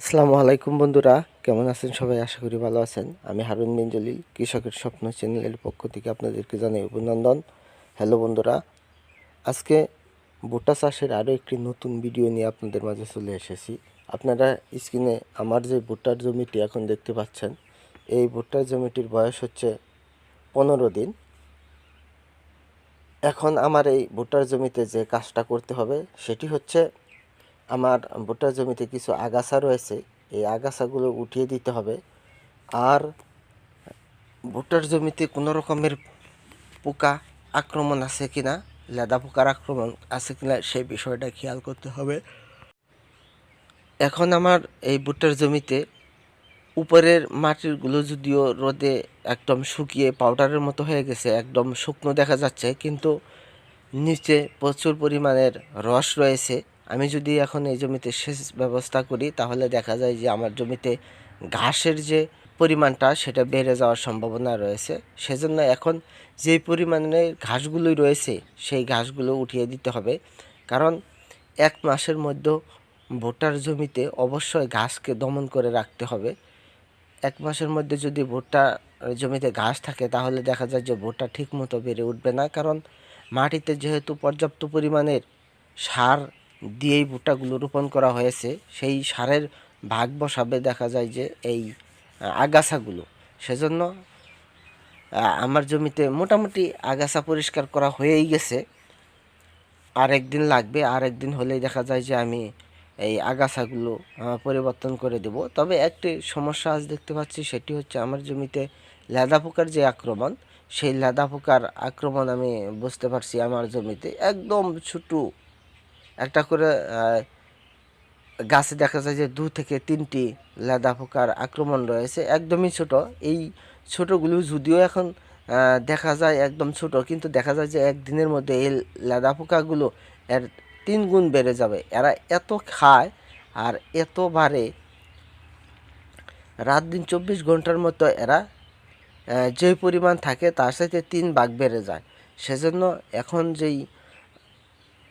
আসসালামু আলাইকুম বন্ধুরা, কেমন আছেন সবাই? আশা করি ভালো আছেন। আমি হারুন বিন জলিল কৃষকের স্বপ্ন চ্যানেলের পক্ষ থেকে আপনাদেরকে জানাই অভিনন্দন। হ্যালো বন্ধুরা, আজকে ভুট্টা চাষের আরও একটি নতুন ভিডিও নিয়ে আপনাদের মাঝে চলে এসেছি। আপনারা স্ক্রিনে আমার যে ভুট্টার জমিটি এখন দেখতে পাচ্ছেন, এই ভুট্টার জমিটির বয়স হচ্ছে পনেরো দিন। এখন আমার এই ভুট্টার জমিতে যে কাজটা করতে হবে, সেটি হচ্ছে আমার ভুট্টার জমিতে কিছু আগাছা রয়েছে, এই আগাছাগুলো উঠিয়ে দিতে হবে। আর ভুট্টার জমিতে কোনো রকমের পোকা আক্রমণ আছে কিনা, লেদা পোকার আক্রমণ আছে কিনা, সেই বিষয়টা খেয়াল করতে হবে। এখন আমার এই ভুট্টার জমিতে উপরের মাটিরগুলো যদিও রোদে একদম শুকিয়ে পাউডারের মতো হয়ে গেছে, একদম শুকনো দেখা যাচ্ছে, কিন্তু নিচে প্রচুর পরিমাণের রস রয়েছে। আমি যদি এখন এই জমিতে সেচ ব্যবস্থা করি, তাহলে দেখা যায় যে আমার জমিতে ঘাসের যে পরিমাণটা, সেটা বেড়ে যাওয়ার সম্ভাবনা রয়েছে। সেজন্য এখন যেই পরিমাণে ঘাসগুলোই রয়েছে, সেই ঘাসগুলো উঠিয়ে দিতে হবে। কারণ এক মাসের মধ্যে ভুট্টার জমিতে অবশ্যই ঘাসকে দমন করে রাখতে হবে। এক মাসের মধ্যে যদি ভুট্টা জমিতে ঘাস থাকে, তাহলে দেখা যায় যে ভুট্টা ঠিকমতো বেড়ে উঠবে না। কারণ মাটিতে যেহেতু পর্যাপ্ত পরিমাণের সার দিয়েই ভুট্টাগুলো রোপণ করা হয়েছে, সেই সারের ভাগ বসাবে দেখা যায় যে এই আগাছাগুলো। সেজন্য আমার জমিতে মোটামুটি আগাছা পরিষ্কার করা হয়েই গেছে। আর একদিন লাগবে আর একদিন হলেই দেখা যায় যে আমি এই আগাছাগুলো পরিবর্তন করে দেব। তবে একটি সমস্যা আজ দেখতে পাচ্ছি, সেটি হচ্ছে আমার জমিতে লেদা পোকার যে আক্রমণ, সেই লেদা পোকার আক্রমণ আমি বুঝতে পারছি আমার জমিতে। একদম ছোটো একটা করে গাছে দেখা যায় যে দু থেকে তিনটি লেদা পোকার আক্রমণ রয়েছে, একদমই ছোট। এই ছোটগুলো যদিও এখন দেখা যায় একদম ছোট, কিন্তু দেখা যায় যে একদিনের মধ্যে এই লেদা পোকাগুলো এর তিন গুণ বেড়ে যাবে। এরা এত খায় আর এত বাড়ে, রাত দিন চব্বিশ ঘণ্টার মতো এরা যে পরিমাণ থাকে তার সাথে তিন ভাগ বেড়ে যায়। সেজন্য এখন যেই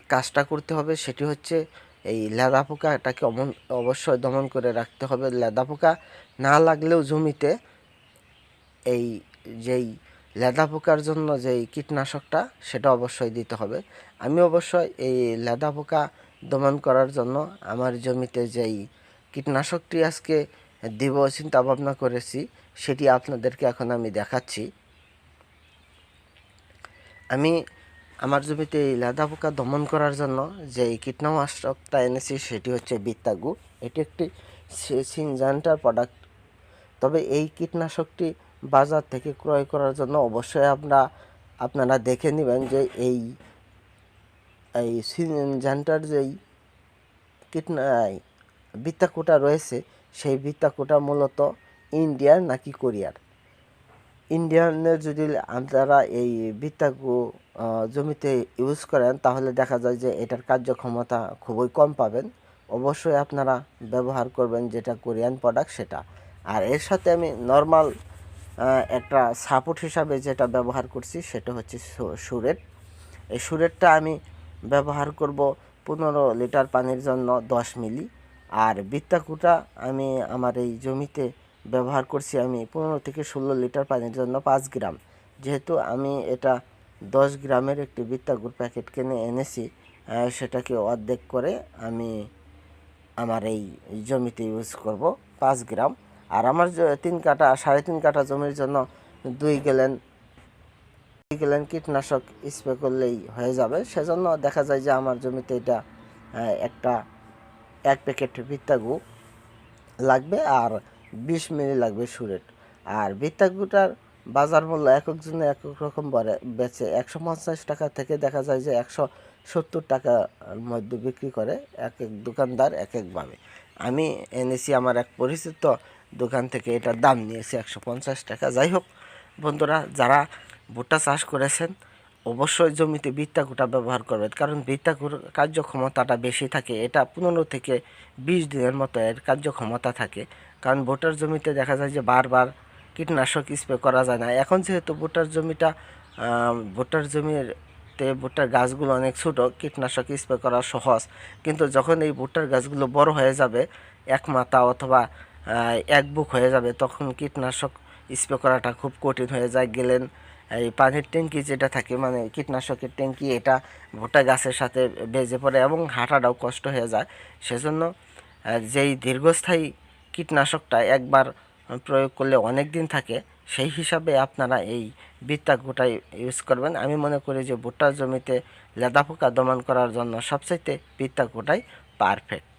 কাজটা করতে হবে, সেটি হচ্ছে এই লেদা পোকা এটাকে অমন- অবশ্যই দমন করে রাখতে হবে। লেদা পোকা না লাগলেও জমিতে এই যেই লেদা পোকার জন্য যেই কীটনাশকটা, সেটা অবশ্যই দিতে হবে। আমি অবশ্যই এই লেদা পোকা দমন করার জন্য আমার জমিতে যেই কীটনাশকটি আজকে দিব চিন্তা ভাবনা করেছি, সেটি আপনাদেরকে এখন আমি দেখাচ্ছি। আমি আমার জমিতে এই লাদা পোকা দমন করার জন্য যে কীটনাশকটা এনেছি সেটি হচ্ছে বিত্তাগু। এটি একটি সিনজান্টার প্রোডাক্ট তবে এই কীটনাশকটি বাজার থেকে ক্রয় করার জন্য অবশ্যই আমরা, আপনারা দেখে নেবেন যে এই এই সিনজান্টার যেই কীটনা বিত্তাকুটা রয়েছে, সেই বিত্তাকুটা মূলত ইন্ডিয়ার নাকি কোরিয়ার। ইন্ডিয়ানের যদি আপনারা এই বিত্তাকু আহ, জমিতে ইউজ করেন তাহলে দেখা যায় যে এটার কার্যক্ষমতা খুবই কম পাবেন। অবশ্যই আপনারা ব্যবহার করবেন যেটা কোরিয়ান প্রোডাক্ট সেটা। আর এর সাথে আমি নর্মাল একটা সাপোর্ট হিসাবে যেটা ব্যবহার করছি সেটা হচ্ছে সুরেট। এই সুরেটটা আমি ব্যবহার করব পনেরো লিটার পানির জন্য দশ মিলি। আর বৃত্তাকুটা আমি আমার এই জমিতে ব্যবহার করছি আমি পনেরো থেকে ষোলো লিটার পানির জন্য পাঁচ গ্রাম। যেহেতু আমি এটা দশ গ্রামের একটি বিত্তাগুর প্যাকেট কিনে এনেছি সেটাকে অর্ধেক করে আমি আমার এই জমিতে ইউজ করব পাঁচ গ্রাম। আর আমার তিন কাটা সাড়ে তিন কাটা জমির জন্য দুই গেলেন দুই গেলেন কীটনাশক স্প্রে করলেই হয়ে যাবে। সেজন্য দেখা যায় যে আমার জমিতে এটা একটা, এক প্যাকেট বিত্তাগু লাগবে। আর বিশ মিলি লাগবে সুরেট আর বিত্তাগুটার বাজার মূল্য এক একজনে এক এক রকম বেচে একশো পঞ্চাশ টাকা থেকে দেখা যায় যে একশো সত্তর টাকার মধ্যে বিক্রি করে এক এক দোকানদার এক একভাবে আমি এনেছি আমার এক পরিচিত দোকান থেকে এটার দাম নিয়েছি একশো পঞ্চাশ টাকা। যাই হোক, বন্ধুরা, যারা ভুট্টা চাষ করেছেন, অবশ্যই জমিতে বৃত্তা বৃত্তাকুটা ব্যবহার করবেন, কারণ বৃত্তাকুর কার্যক্ষমতাটা বেশি থাকে। এটা পনেরো থেকে বিশ দিনের মতো এর কার্যক্ষমতা থাকে। কারণ ভোটার জমিতে দেখা যায় যে বারবার কীটনাশক স্প্রে করা যায় না। এখন যেহেতু ভুট্টার জমিটা ভুট্টার জমির তে ভুট্টার গাছগুলো অনেক ছোট, কীটনাশক স্প্রে করা সহজ। কিন্তু যখন এই ভুট্টার গাছগুলো বড় হয়ে যাবে, এক মাথা অথবা এক বুক হয়ে যাবে, তখন কীটনাশক স্প্রে করাটা খুব কঠিন হয়ে যায়। গেলেন, এই পানির ট্যাঙ্কি যেটা থাকে মানে কীটনাশকের ট্যাঙ্কি, এটা ভুট্টা গাছের সাথে বেজে পড়ে এবং হাঁটাটাও কষ্ট হয়ে যায়। সেজন্য যেই দীর্ঘস্থায়ী কীটনাশকটা একবার প্রয়োগ করলে অনেক দিন থাকে, সেই হিসাবে আপনারা এই বৃত্তাগুটা ইউজ করবেন। আমি মনে করি যে ভুট্টার জমিতে লেদা পোকা দমন করার জন্য সবচাইতে বৃত্তাগুটাই পারফেক্ট